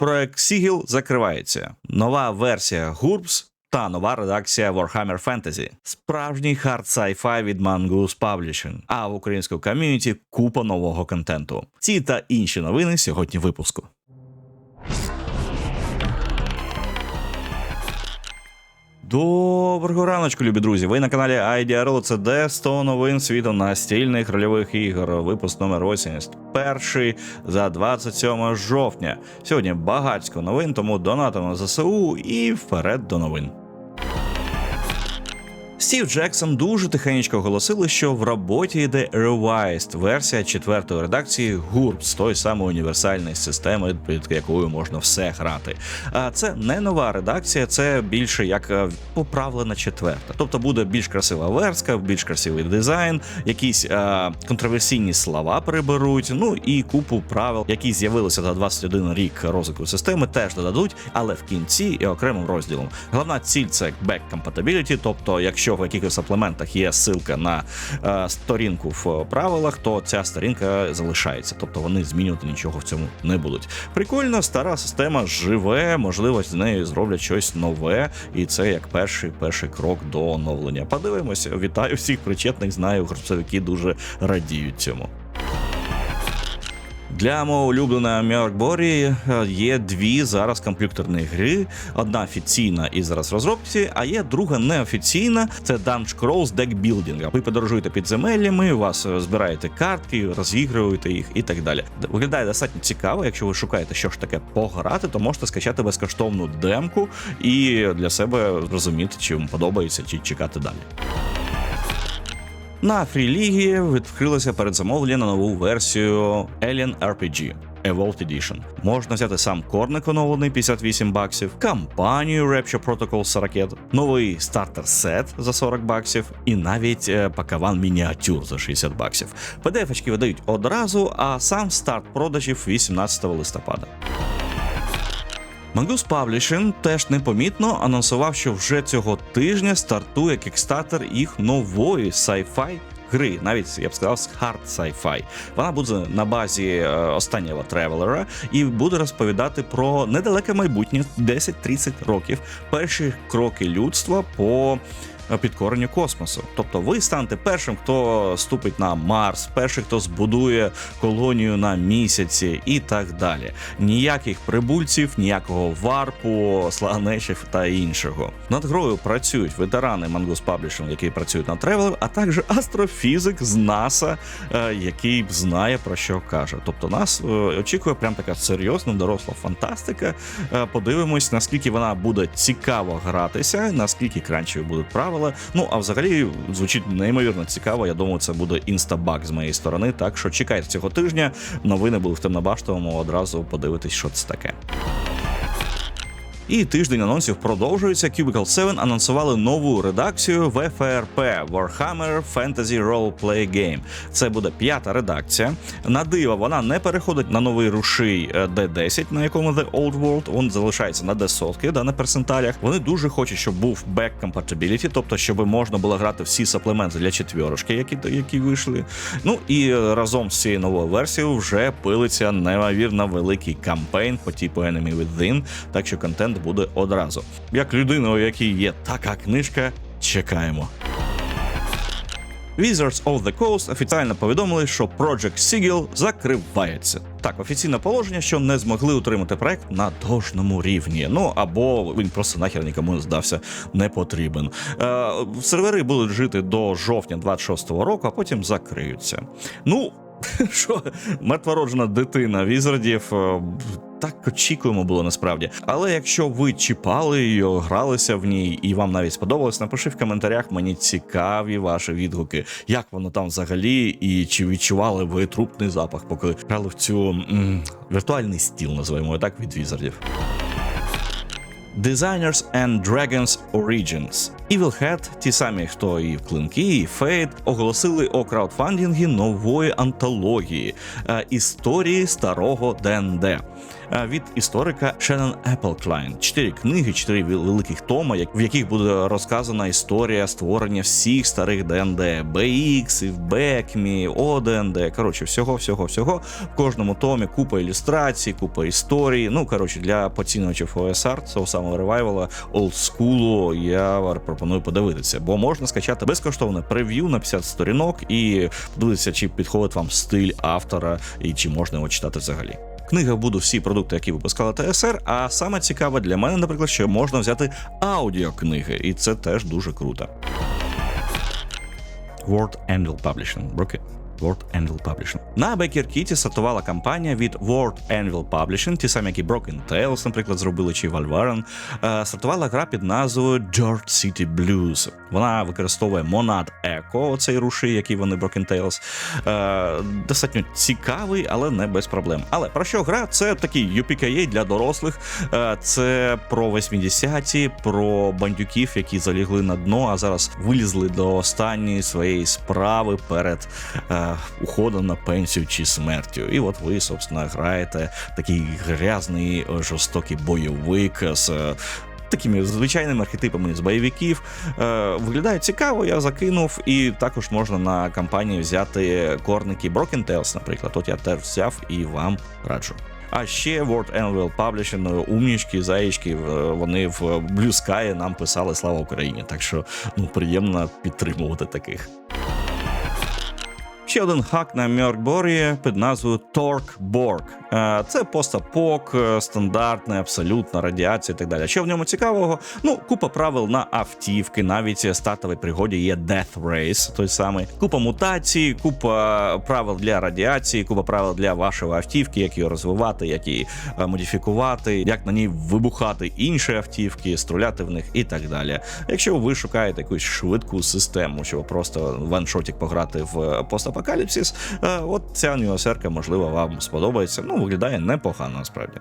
Проект Сігіл закривається. Нова версія GURPS та нова редакція Warhammer Fantasy. Справжній хард sci-fi від Mongoose Publishing. А в українському ком'юніті купа нового контенту. Ці та інші новини сьогодні випуску. Доброго раночку, любі друзі. Ви на каналі IDRL. Це де 100 новин світу настільних рольових ігор. Випуск номер 81 за 27 жовтня. Сьогодні багатько новин, тому донатимо ЗСУ і вперед до новин. Стів Джексон дуже тихенько оголосили, що в роботі йде Revised версія четвертої редакції GURPS, той самої універсальної системи, під якою можна все грати. А це не нова редакція, це більше як е, поправлена четверта. Тобто буде більш красива верстка, більш красивий дизайн, якісь е, контроверсійні слова приберуть. Ну і купу правил, які з'явилися за 21 рік розвитку системи, теж додадуть, але в кінці і окремим розділом. Головна ціль це back compatibility, тобто, якщо в якихось саплементах є ссылка на е, сторінку в правилах, то ця сторінка залишається, тобто вони змінювати нічого в цьому не будуть. Прикольно, стара система живе, можливо, з нею зроблять щось нове, і це як перший перший крок до оновлення. Подивимося, вітаю всіх причетних. Знаю, гравцевики дуже радіють цьому. Для мого улюбленого Мьоркборі є дві зараз комп'ютерні гри. Одна офіційна і зараз розробці, а є друга неофіційна. Це Dungeon Crawls Deck Building. Ви подорожуєте підземеллями, у вас е, збираєте картки, розігруєте їх і так далі. Виглядає достатньо цікаво. Якщо ви шукаєте, що ж таке пограти, то можете скачати безкоштовну демку і для себе розуміти, чи вам подобається, чи чекати далі. На фрілігі відкрилося передзамовлення на нову версію Alien RPG. Evolved Edition. Можна взяти сам корник оновлений 58 баксів, кампанію Rapture Protocol 40, новий стартер сет за 40 баксів, і навіть е, пакаван мініатюр за 60 баксів. PDF-очки видають одразу, а сам старт продажів 18 листопада. Mongoose Publishing теж непомітно анонсував, що вже цього тижня стартує кікстартер їх нової sci-fi гри, навіть я б сказав, хард sci-fi. Вона буде на базі е, останнього тревелера і буде розповідати про недалеке майбутнє 10-30 років, перші кроки людства по підкоренню космосу. Тобто ви станете першим, хто ступить на Марс, перший, хто збудує колонію на місяці і так далі. Ніяких прибульців, ніякого варпу, сланечів та іншого. Над грою працюють ветерани Mongoose Publishing, які працюють на Traveler, а також астрофізик з НАСА, е, який знає про що каже. Тобто нас е, очікує прям така серйозна доросла фантастика. Е, Подивимось, наскільки вона буде цікаво гратися, наскільки кранчеві будуть правила. Ну а взагалі звучить неймовірно цікаво. Я думаю, це буде інстабак з моєї сторони. Так що чекайте цього тижня. Новини були в темнобаштовому. Одразу подивитись, що це таке. І тиждень анонсів продовжується. Cubicle 7 анонсували нову редакцію VFRP Warhammer Fantasy Role Play Game. Це буде п'ята редакція. На диво вона не переходить на новий рушій е, D10, на якому The Old World. Він залишається на D100, да, на персенталях. Вони дуже хочуть, щоб був back compatibility, тобто щоб можна було грати всі саплементи для четвірочки, які які вийшли. Ну і разом з цією новою версією вже пилиться неймовірно великий кампейн по типу Enemy Within, так що контент буде одразу. Як людина, у якій є така книжка, чекаємо. Wizards of the Coast офіційно повідомили, що Project Sigil закривається. Так, офіційне положення, що не змогли утримати проект на должному рівні. Ну або він просто нахер нікому не здався не потрібен. Е, сервери будуть жити до жовтня 26-го року, а потім закриються. Ну. Що мертвороджена дитина візардів так очікуємо було насправді. Але якщо ви чіпали її, гралися в ній, і вам навіть сподобалось, напиши в коментарях. Мені цікаві ваші відгуки, як воно там взагалі, і чи відчували ви трупний запах, поки грали в цю м, віртуальний стіл, називаємо так від візардів. Designers and Dragons Origins. Evilhead, ті самі, хто і в клинки, і Фейт, оголосили о краудфандингі нової антології е, історії старого ДНД. Е, Від історика Шеннон Еплклайн. Чотири книги, чотири великих тома, в яких буде розказана історія створення всіх старих ДНД, BX, Бекмі, ОДНД. Коротше, всього, всього, всього. В кожному томі купа ілюстрацій, купа історій. Ну коротше, для поцінювачів ОСР, цього самого ревайвала, олдскулу, я пропоную подивитися, бо можна скачати безкоштовне прев'ю на 50 сторінок і подивитися, чи підходить вам стиль автора і чи можна його читати взагалі. В книгах будуть всі продукти, які випускала ТСР. А саме цікаве для мене, наприклад, що можна взяти аудіокниги, і це теж дуже круто. World Angel Publishing. Роки. Word Anvil Publishing. На Baker Kitty стартувала кампанія від Word Anvil Publishing, ті самі, які Broken Tales, наприклад, зробили чи Valvaren. Е, Стартувала гра під назвою George City Blues. Вона використовує Monad Echo, оцей рушій, який вони Broken Tales. Е, Достатньо цікавий, але не без проблем. Але про що гра? Це такий UPKA для дорослих. Е, Це про 80-ті, про бандюків, які залігли на дно, а зараз вилізли до останньої своєї справи перед уходом на пенсію чи смертю. І от ви, собственно, граєте такий грязний, е, жорстокий бойовик з. е, Такими звичайними архетипами з бойовиків е, виглядає цікаво. Я закинув, і також можна на кампанії взяти корники Broken Tales, наприклад. От я теж взяв і вам раджу. А ще World Anvil Publishing, е, умнічки, заєчки, в- вони в Blue Sky нам писали Слава Україні. Так що ну приємно підтримувати таких. Ще один хак на Мьоркборі під назвою Торкборг. Е, Це постапок, е, стандартний, абсолютно радіація і так далі. Що в ньому цікавого? Ну, купа правил на автівки, навіть стартовій пригоді є Death Race, той самий. Купа мутацій, купа правил для радіації, купа правил для вашої автівки, як її розвивати, як її е, модифікувати, як на ній вибухати інші автівки, стріляти в них і так далі. Якщо ви шукаєте якусь швидку систему, щоб просто ваншотік пограти в постапокаліпсис, е, от ця нюансерка, можливо, вам сподобається. Ну, виглядає непогано насправді.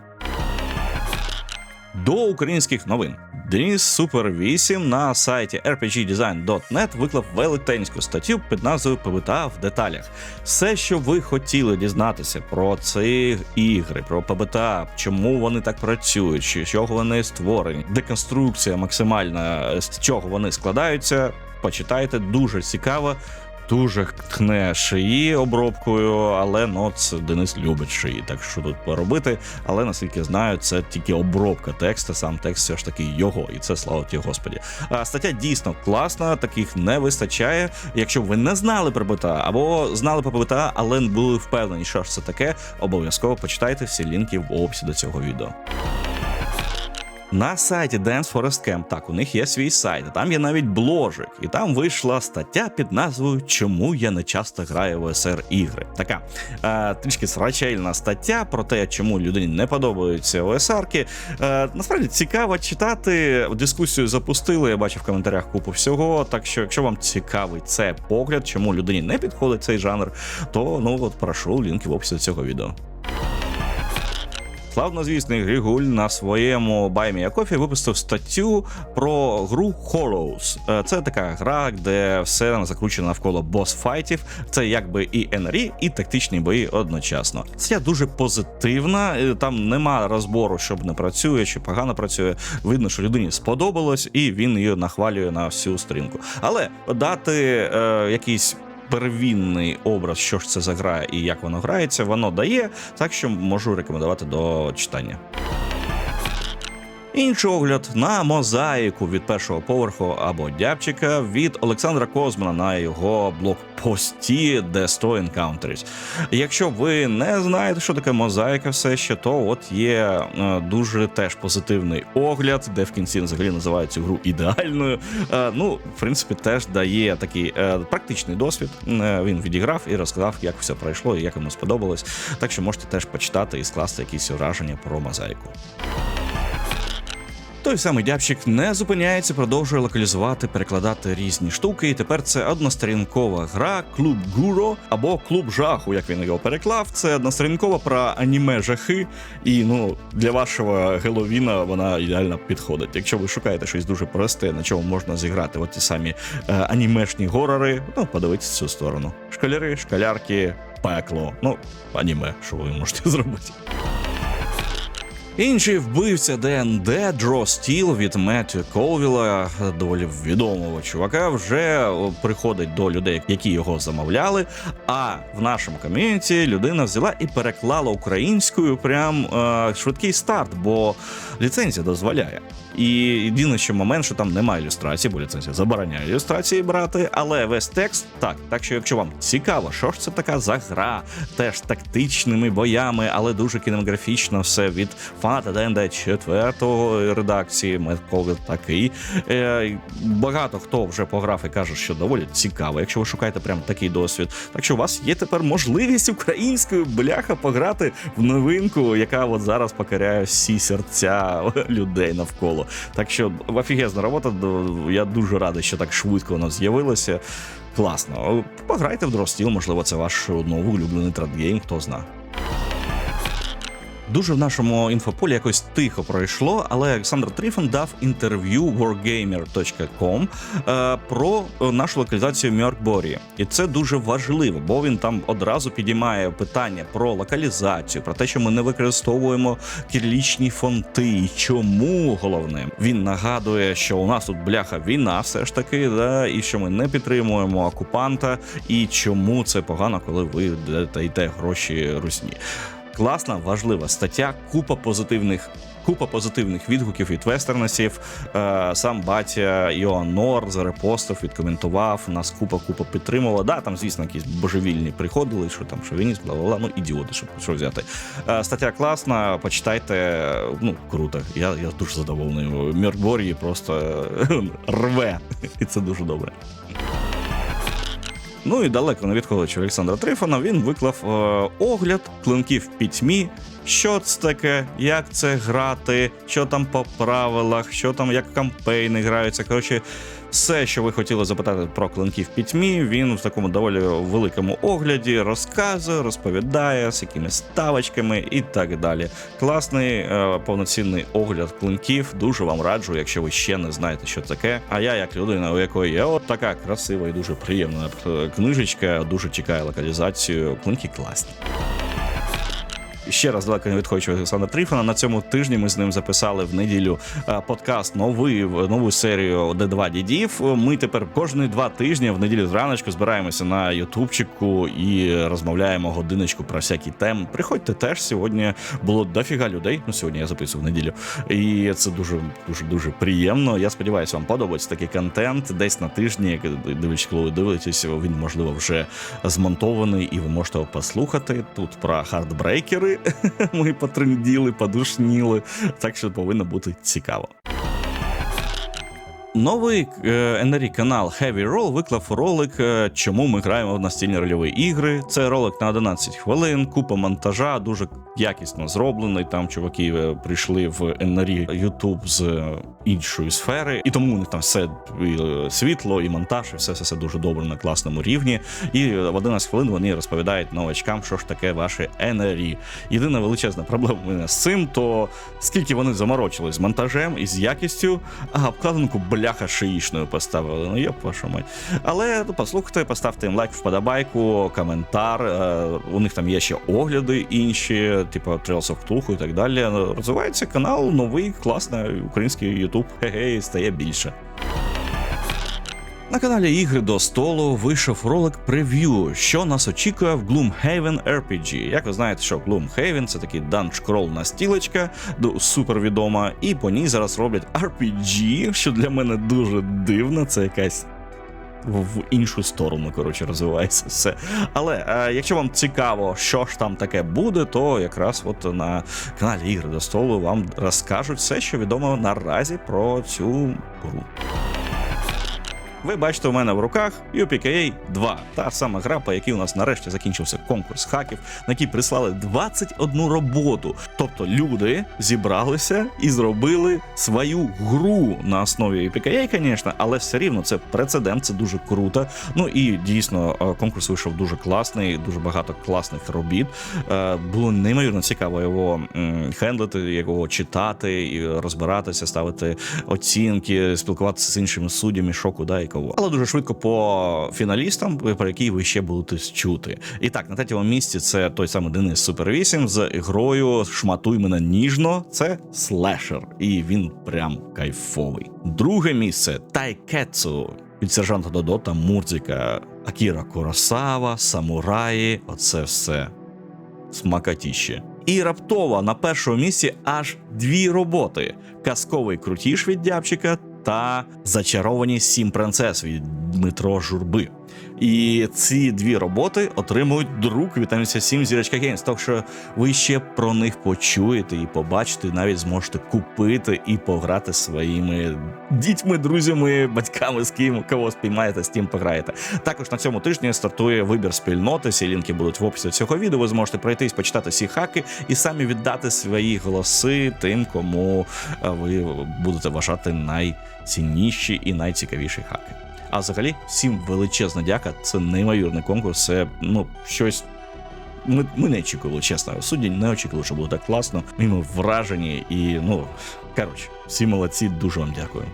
До українських новин. Деніс Супер 8 на сайті rpgdesign.net виклав велетенську статтю під назвою ПБТА в деталях. Все, що ви хотіли дізнатися про ці ігри, про ПБТА, чому вони так працюють, з чого вони створені, деконструкція максимальна, з чого вони складаються. Почитайте, дуже цікаво. Дуже тхне шиї обробкою, але ну це Денис любить шиї, так що тут поробити. Але наскільки знаю, це тільки обробка текста, сам текст все ж таки його, і це слава ті господі. А стаття дійсно класна, таких не вистачає. Якщо ви не знали про БТА або знали про БТА, але не були впевнені, що ж це таке, обов'язково почитайте всі лінки в описі до цього відео. На сайті Dance Forest Camp, так, у них є свій сайт, там є навіть бложик, і там вийшла стаття під назвою Чому я не часто граю в ОСР ігри. Така е, трішки срачельна стаття про те, чому людині не подобаються ОСРки. Е, насправді цікаво читати. Дискусію запустили. Я бачив в коментарях купу всього. Так що, якщо вам цікавий це погляд, чому людині не підходить цей жанр, то ну от прошу лінки в описі цього відео. Славнозвісний Григуль на своєму Кофі випустив статтю про гру Hollows. Е, Це така гра, де все закручено навколо бос-файтів. Це якби і НРІ, і тактичні бої одночасно. Стаття дуже позитивна. е, Там нема розбору, щоб не працює, чи погано працює. Видно, що людині сподобалось, і він її нахвалює на всю сторінку. Але дати е, якийсь первинний образ, що ж це за гра і як воно грається, воно дає, так що можу рекомендувати до читання. Інший огляд на мозаїку від першого поверху або дябчика від Олександра Козмана на його блокпості Store Encounters. Якщо ви не знаєте, що таке мозаїка, все ще, то от є е, дуже теж позитивний огляд, де в кінці взагалі називають цю гру ідеальною. Е, ну, в принципі, теж дає такий е, практичний досвід. Він відіграв і розказав, як все пройшло і як йому сподобалось. Так що можете теж почитати і скласти якісь враження про мозаїку. Той самий дябчик не зупиняється, продовжує локалізувати, перекладати різні штуки. І тепер це односторінкова гра Клуб Гуро або Клуб жаху, як він його переклав. Це односторінкова про аніме жахи. І ну для вашого Геловіна вона ідеально підходить. Якщо ви шукаєте щось дуже просте, на чому можна зіграти от ті самі е, анімешні горори, ну подивіться цю сторону. Школяри, школярки, пекло. Ну, аніме, що ви можете зробити. Інший вбивця ДНД Дро Стіл від Меттю Колвіла, доволі відомого чувака, вже приходить до людей, які його замовляли. А в нашому ком'юніті людина взяла і переклала українською прям е, швидкий старт, бо ліцензія дозволяє. І єдине, що момент, що там немає ілюстрації, бо ліцензія забороняє ілюстрації брати, але весь текст так. Так що, якщо вам цікаво, що ж це така за гра, теж тактичними боями, але дуже кінематографічно все від фаната ДНД четвертого редакції, Мет Колвіл такий. Е, багато хто вже пограв і каже, що доволі цікаво, якщо ви шукаєте прям такий досвід. Так що у вас є тепер можливість українською бляха пограти в новинку, яка от зараз покоряє всі серця людей навколо. Так що офігезна робота. Я дуже радий, що так швидко воно з'явилося. Класно. Пограйте в Дростіл, можливо, це ваш новий улюблений традгейм, хто зна. Дуже в нашому інфополі якось тихо пройшло, але Олександр Тріфон дав інтерв'ю wargamer.com е, про е, нашу локалізацію Мьоркборі. І це дуже важливо, бо він там одразу підіймає питання про локалізацію, про те, що ми не використовуємо кирилічні фонти. І чому головне він нагадує, що у нас тут бляха війна, все ж таки, да, і що ми не підтримуємо окупанта, і чому це погано, коли ви даєте гроші русні класна, важлива стаття, купа позитивних. Купа позитивних відгуків від вестернесів. Е, сам батя Іоанор зарепостив, відкоментував, нас купа купа підтримувала. Да, там, звісно, якісь божевільні приходили, що там шовініст, бла бла бла. Ну, ідіоти, що, що взяти. Е, стаття класна, почитайте. Ну, круто. Я, я дуже задоволений. Міркборі просто е, рве, і це дуже добре. Ну і далеко не відходячи Олександра Трифона, він виклав е, огляд клинків пітьмі. Що це таке, як це грати, що там по правилах, що там як кампейни граються. Коротше, все, що ви хотіли запитати про клинки в пітьмі, він в такому доволі великому огляді розказує, розповідає з якимись ставочками і так далі. Класний е, повноцінний огляд клинків. Дуже вам раджу, якщо ви ще не знаєте, що таке. А я, як людина, у якої є от така красива і дуже приємна е, книжечка, дуже чекаю локалізацію. Клинки класні. Ще раз далеко не відходячи від Олександра Тріфона. На цьому тижні ми з ним записали в неділю е, подкаст новий нову серію Д2 дідів. Ми тепер кожні два тижні в неділю зраночку збираємося на Ютубчику і розмовляємо годиночку про всякі теми. Приходьте теж сьогодні. Було дофіга людей. Ну сьогодні я записую в неділю, і це дуже дуже дуже приємно. Я сподіваюся, вам подобається такий контент. Десь на тижні, дивлячись, коли ви дивитесь, він можливо вже змонтований, і ви можете послухати. Тут про хардбрейкери. Ми потренділи, подушніли, так що повинно бути цікаво. Новий е, канал Heavy Roll виклав ролик, е, чому ми граємо в настільні рольові ігри. Це ролик на 11 хвилин, купа монтажа, дуже якісно зроблений. Там чуваки е, прийшли в NRI YouTube з іншої сфери, і тому у них там все і світло, і монтаж, і все, все, дуже добре на класному рівні. І в 11 хвилин вони розповідають новачкам, що ж таке ваше NRI. Єдина величезна проблема в мене з цим, то скільки вони заморочились з монтажем і з якістю, а обкладинку бляха шиїшною поставили. Ну є вашу мать. Але ну, послухайте, поставте їм лайк, вподобайку, коментар. Е, У них там є ще огляди інші, типу Trails of Cthulhu і так далі. Розвивається канал, новий, класний український YouTube. Хе-хе, стає більше. На каналі Ігри до столу вийшов ролик прев'ю, що нас очікує в Gloomhaven RPG. Як ви знаєте, що Gloomhaven — це такий данж-крол настілочка, ду- супервідома, і по ній зараз роблять RPG, що для мене дуже дивно. Це якась. В іншу сторону, коротше, розвивається все. Але е, якщо вам цікаво, що ж там таке буде, то якраз от на каналі Ігри до столу вам розкажуть все, що відомо наразі про цю гру. Ви бачите у мене в руках UPKA 2, та сама гра, по якій у нас нарешті закінчився конкурс хаків, на який прислали 21 роботу. Тобто люди зібралися і зробили свою гру на основі UPKA, звісно, але все рівно це прецедент, це дуже круто. Ну і дійсно е, конкурс вийшов дуже класний, дуже багато класних робіт. Е, Було неймовірно цікаво його хендлити, його читати і розбиратися, ставити оцінки, спілкуватися з іншими суддями, що куди кого. Але дуже швидко по фіналістам, про які ви ще будете чути. І так, на третьому місці це той самий Денис Супер 8 з грою Шматуй мене ніжно. Це слешер, і він прям кайфовий. Друге місце Тайкетсу від сержанта Додо та Мурзика, Акіра Куросава, Самураї. Оце все смакатіще. І раптово на першому місці аж дві роботи: казковий крутіш від Дябчика та зачаровані сім принцес від Дмитро Журби. І ці дві роботи отримують друк від 77 зірочка Games. Так що ви ще про них почуєте і побачите, і навіть зможете купити і пограти своїми дітьми, друзями, батьками, з ким кого спіймаєте, з тим пограєте. Також на цьому тижні стартує вибір спільноти. Всі лінки будуть в описі цього відео. Ви зможете пройтись, почитати всі хаки і самі віддати свої голоси тим, кому е, ви будете вважати найцінніші і найцікавіші хаки. А взагалі, всім величезна дяка. Це неймовірний конкурс. Це ну щось. Ми, ми не очікували, чесно. Судді не очікували, що було так класно. Ми ми вражені і ну коротше, всі молодці. Дуже вам дякую.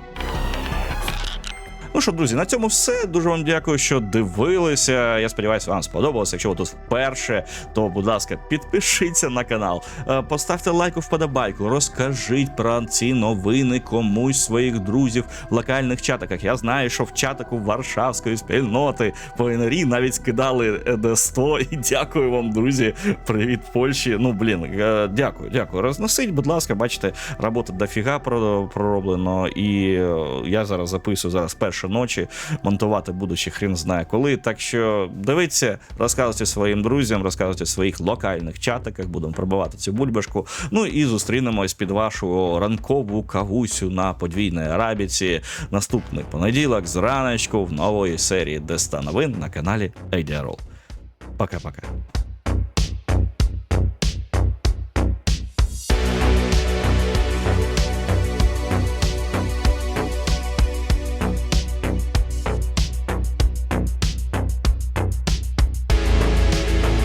Ну що, друзі, на цьому все. Дуже вам дякую, що дивилися. Я сподіваюся, вам сподобалося. Якщо ви тут вперше, то будь ласка, підпишіться на канал, е, поставте лайк вподобайку, розкажіть про ці новини комусь своїх друзів в локальних чатиках. Я знаю, що в чатику Варшавської спільноти по НРІ навіть скидали ед 100 І дякую вам, друзі. Привіт, Польщі. Ну блін, е, дякую, дякую. Розносить, будь ласка, бачите, роботи дофіга пророблено, і е, я зараз записую зараз перші ночі. Монтувати буду ще хрін знає коли. Так що дивіться, розказуйте своїм друзям, розказуйте в своїх локальних чатиках, будемо пробивати цю бульбашку. Ну і зустрінемось під вашу ранкову кавусю на подвійній арабіці. Наступний понеділок зраночку в нової серії Деста новин на каналі ADROL. Пока-пока.